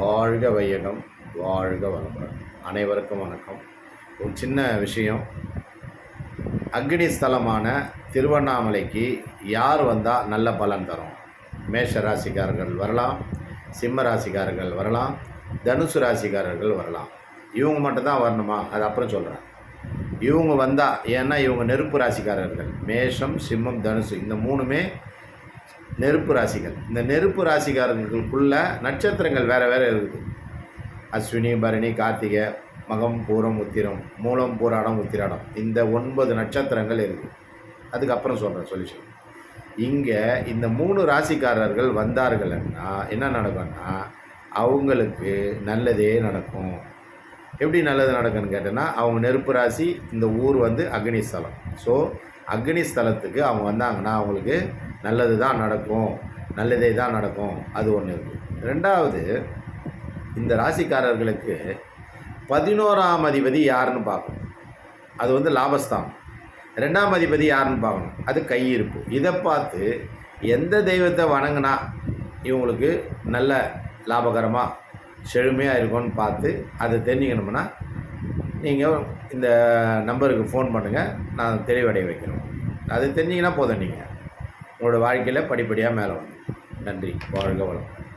வாழ்க வையகம் வாழ்க வளமுடன். அனைவருக்கும் வணக்கம். ஒரு சின்ன விஷயம். அக்னி ஸ்தலமான திருவண்ணாமலைக்கு யார் வந்தால் நல்ல பலன் தரும்? மேஷ ராசிக்காரர்கள் வரலாம் சிம்ம ராசிக்காரர்கள் வரலாம் தனுசு ராசிக்காரர்கள் வரலாம். இவங்க மட்டும்தான் வரணுமா? அது அப்புறம் சொல்கிறேன் இவங்க வந்தால் ஏன்னா இவங்க நெருப்பு ராசிக்காரர்கள். மேஷம் சிம்மம் தனுசு இந்த மூணுமே நெருப்பு ராசிகள். இந்த நெருப்பு ராசிக்காரர்களுக்குள்ளே நட்சத்திரங்கள் வேறு வேறு இருக்குது. அஸ்வினி பரணி கார்த்திகை மகம் பூரம் உத்திரம் மூலம் பூராடம் உத்திராடம். இந்த ஒன்பது நட்சத்திரங்கள் இருக்குது அதுக்கப்புறம் சொல்கிறேன் சொல்லிச்சு இங்கே இந்த மூணு ராசிக்காரர்கள் வந்தார்கள்னா என்ன நடக்கும்னா அவங்களுக்கு நல்லதே நடக்கும். எப்படி நல்லது நடக்குன்னு கேட்டேன்னா அவங்க நெருப்பு ராசி இந்த ஊர் வந்து அக்னி ஸ்தலம் ஸோ அக்னி ஸ்தலத்துக்கு அவங்க வந்தாங்கன்னா அவங்களுக்கு நல்லது தான் நடக்கும் நல்லதே தான் நடக்கும். அது ஒன்று இருக்குது ரெண்டாவது இந்த ராசிக்காரர்களுக்கு பதினோராம் அதிபதி யாருன்னு பார்க்கணும். அது வந்து லாபஸ்தானம். ரெண்டாம் அதிபதி யாருன்னு பார்க்கணும். அது கையிருப்பு. இதை பார்த்து எந்த தெய்வத்தை வணங்கினா இவங்களுக்கு நல்ல லாபகரமாக செழுமையாக இருக்கும்னு பார்த்து அதை தெரிஞ்சுக்கணும்னா நீங்கள் இந்த நம்பருக்கு ஃபோன் பண்ணுங்கள் நான் தெளிவடைய வைக்கிறோம் அது தெரிஞ்சிங்கன்னா போதும் நீங்கள் உங்களோட வாழ்க்கையில் படிப்படியாக மேலே வரும் நன்றி. வாழ்க வளம்.